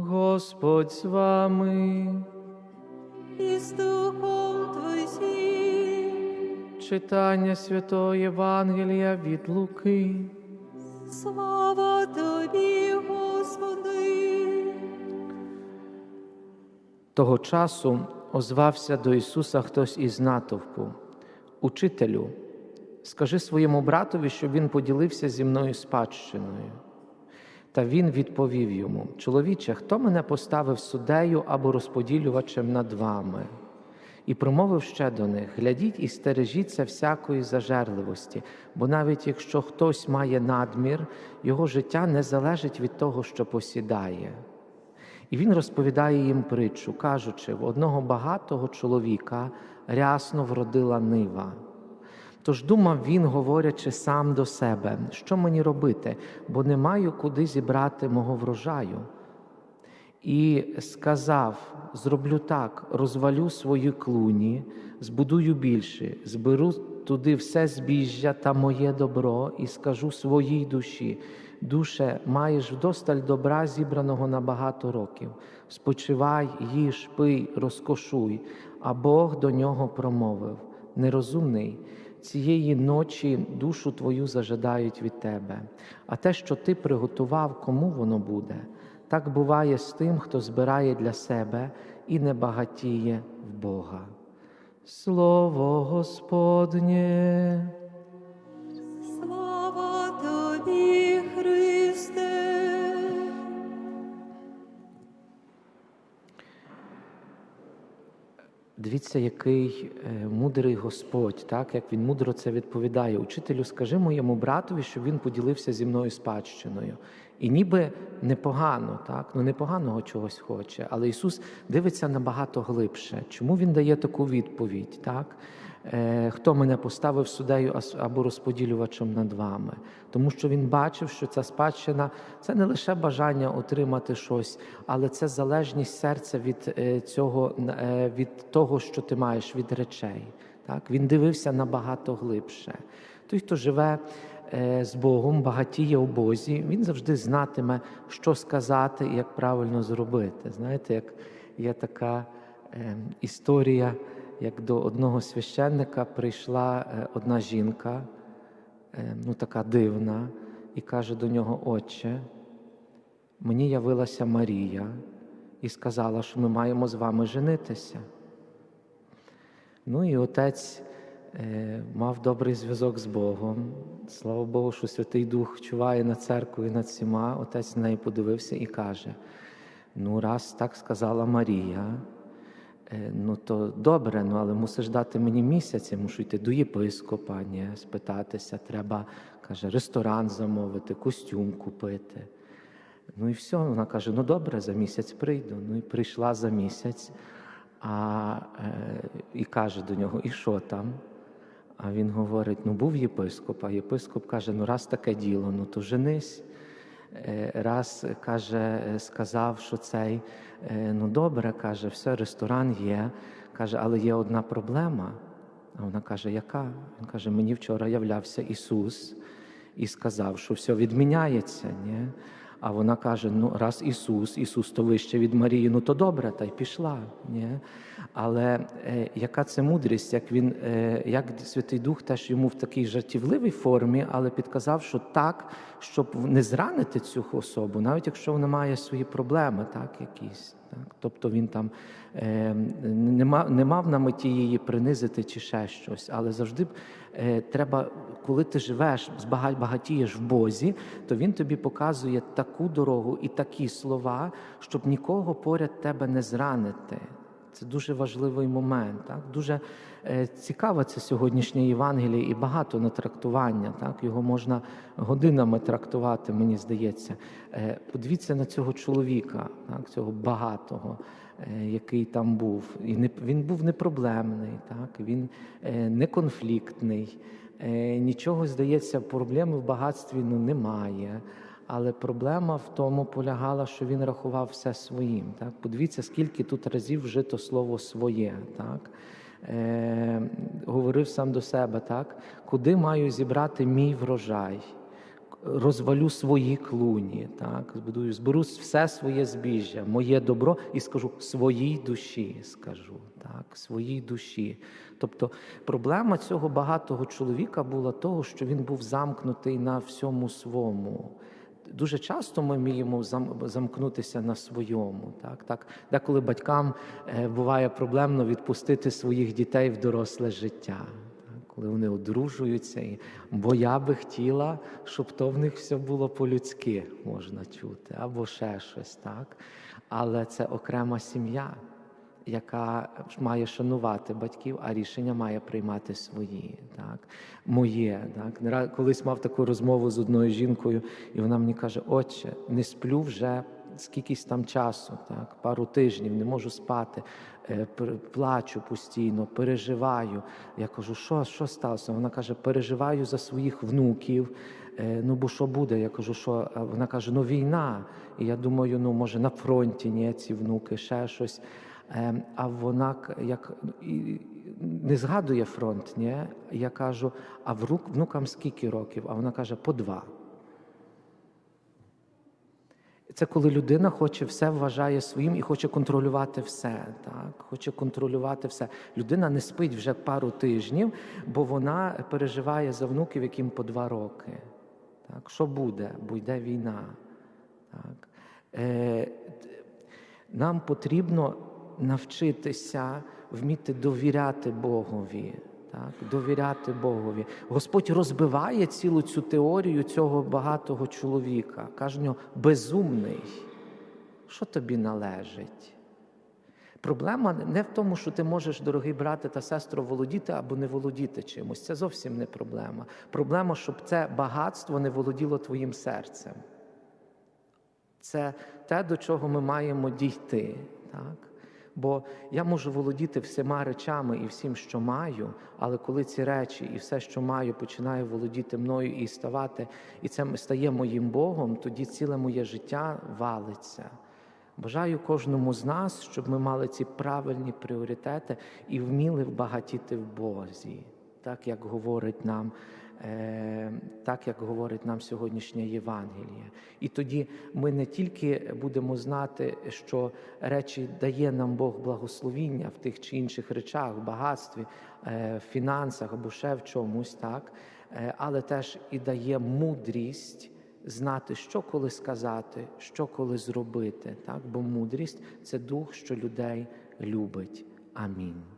Господь з вами. і з Духом Твоїм. Читання Святого Євангелія від Луки. Слава Тобі, Господи. Того часу озвався до Ісуса хтось із натовпу. Учителю, скажи своєму братові, щоб він поділився зі мною спадщиною. Та він відповів йому: Чоловіче, хто мене поставив суддею або розподілювачем над вами? І промовив ще до них: глядіть і стережіться всякої зажерливості, бо навіть якщо хтось має надмір, його життя не залежить від того, що посідає. І він розповідає їм притчу, кажучи, в одного багатого чоловіка рясно вродила нива. Тож думав він, говорячи сам до себе, що мені робити, бо не маю куди зібрати мого врожаю. І сказав: зроблю так, розвалю свої клуні, збудую більше, зберу туди все збіжжя та моє добро, і скажу своїй душі. Душе, маєш вдосталь добра, зібраного на багато років. Спочивай, їж, пий, розкошуй. А Бог до нього промовив: Нерозумний, цієї ночі душу твою зажадають від тебе, а те, що ти приготував, кому воно буде. Так буває з тим, хто збирає для себе і не багатіє в Бога. Слово Господнє. Дивіться, який е, мудрий Господь, так як він мудро це відповідає. Учителю, скажи моєму братові, щоб він поділився зі мною спадщиною. І ніби непогано, так ну непоганого чогось хоче, але Ісус дивиться набагато глибше. Чому Він дає таку відповідь? Так? Е, Хто мене поставив суддею або розподілювачем над вами? Тому що він бачив, що ця спадщина це не лише бажання отримати щось, але це залежність серця від е, цього, е, від того, що ти маєш, від речей. Так? Він дивився набагато глибше. Той, хто живе з Богом, багатіє у Бозі, він завжди знатиме, що сказати і як правильно зробити. Знаєте, як є така е, історія, як до одного священника прийшла е, одна жінка, е, ну така дивна, і каже до нього: Отче, мені явилася Марія і сказала, що ми маємо з вами женитися. Ну і отець е, мав добрий зв'язок з Богом. Слава Богу, що Святий Дух чуває над церквою і над всіма. Отець на неї подивився і каже: ну, раз так сказала Марія, ну то добре, ну але мусиш дати мені місяць, я мушу йти до єпископа, ні, спитатися, треба, каже, ресторан замовити, костюм купити. Ну і все, вона каже: ну добре, за місяць прийду. Ну і прийшла за місяць, а, е, і каже до нього, і що там? А він говорить: ну був єпископ, а єпископ каже, ну раз таке діло, ну то женись. Е, Раз каже, е, сказав, що цей, е, ну добре, каже, все, ресторан є. Каже, але є одна проблема. А вона каже, яка? Він каже, мені вчора являвся Ісус і сказав, що все відміняється. Ні? А вона каже: ну, раз Ісус, Ісус то вище від Марії, ну то добре, та й пішла. Ні? Але е, яка це мудрість, як він, е, як Святий Дух теж йому в такій жартівливій формі, але підказав, що так, щоб не зранити цю особу, навіть якщо вона має свої проблеми, так, якісь. Так? Тобто він там е, не, мав, не мав на меті її принизити чи ще щось, але завжди е, треба, коли ти живеш, багатієш в Бозі, то він тобі показує таку дорогу і такі слова, щоб нікого поряд тебе не зранити. Це дуже важливий момент. Так? Дуже е, цікаве це сьогоднішнє Євангеліє і багато на трактування. Так? Його можна годинами трактувати, мені здається. Е, подивіться на цього чоловіка, так? цього багатого, е, який там був. І не, він був непроблемний, так? він не конфліктний. Нічого, здається, проблеми в багатстві ну, немає. Але проблема в тому полягала, що він рахував все своїм. Так? Подивіться, скільки тут разів вжито слово своє. Так? Е, говорив сам до себе, так? куди маю зібрати мій врожай? розвалю свої клуні, так, збудую, зберу все своє збіжжя, моє добро і скажу своїй душі, скажу, так, своїй душі. Тобто проблема цього багатого чоловіка була того, що він був замкнутий на всьому свому. Дуже часто ми вміємо зам- замкнутися на своєму. Так, так. Деколи батькам е, буває проблемно відпустити своїх дітей в доросле життя, так, коли вони одружуються. Бо я би хотіла, щоб то в них все було по-людськи, можна чути, або ще щось. Так. Але це окрема сім'я, яка має шанувати батьків, а рішення має приймати свої. Так? Моє. Так? Колись мав таку розмову з одною жінкою, і вона мені каже: Отче, не сплю вже скількись там часу, так? пару тижнів, не можу спати, е, плачу постійно, переживаю. Я кажу, що, що сталося? Вона каже, переживаю за своїх внуків. Е, Ну, бо що буде? Я кажу, що вона каже, ну війна. І я думаю, ну може на фронті ні, ці внуки, ще щось. Ем, А вона як не згадує фронт, ні? Я кажу, а внукам скільки років? А вона каже, по два. Це коли людина хоче все вважає своїм і хоче контролювати все. Так? Хоче контролювати все. Людина не спить вже пару тижнів, бо вона переживає за внуків, яким по два роки. Так? Що буде? Бо йде війна. Так? Е, нам потрібно навчитися вміти довіряти Богові. Так, довіряти Богові. Господь розбиває цілу цю теорію цього багатого чоловіка. Каже нього, безумний. Що тобі належить? Проблема не в тому, що ти можеш, дорогий брате та сестро, володіти або не володіти чимось. Це зовсім не проблема. Проблема, щоб це багатство не володіло твоїм серцем. Це те, до чого ми маємо дійти. Так? Бо я можу володіти всіма речами і всім, що маю, але коли ці речі і все, що маю, починає володіти мною і ставати, і це стає моїм Богом, тоді ціле моє життя валиться. Бажаю кожному з нас, щоб ми мали ці правильні пріоритети і вміли багатіти в Бозі, так як говорить нам. Е, Так як говорить нам сьогоднішнє Євангеліє. І тоді ми не тільки будемо знати, що речі дає нам Бог благословіння в тих чи інших речах, в багатстві, е, в фінансах або ще в чомусь, так, е, але теж і дає мудрість знати, що коли сказати, що коли зробити. Так? Бо мудрість це дух, що людей любить. Амінь.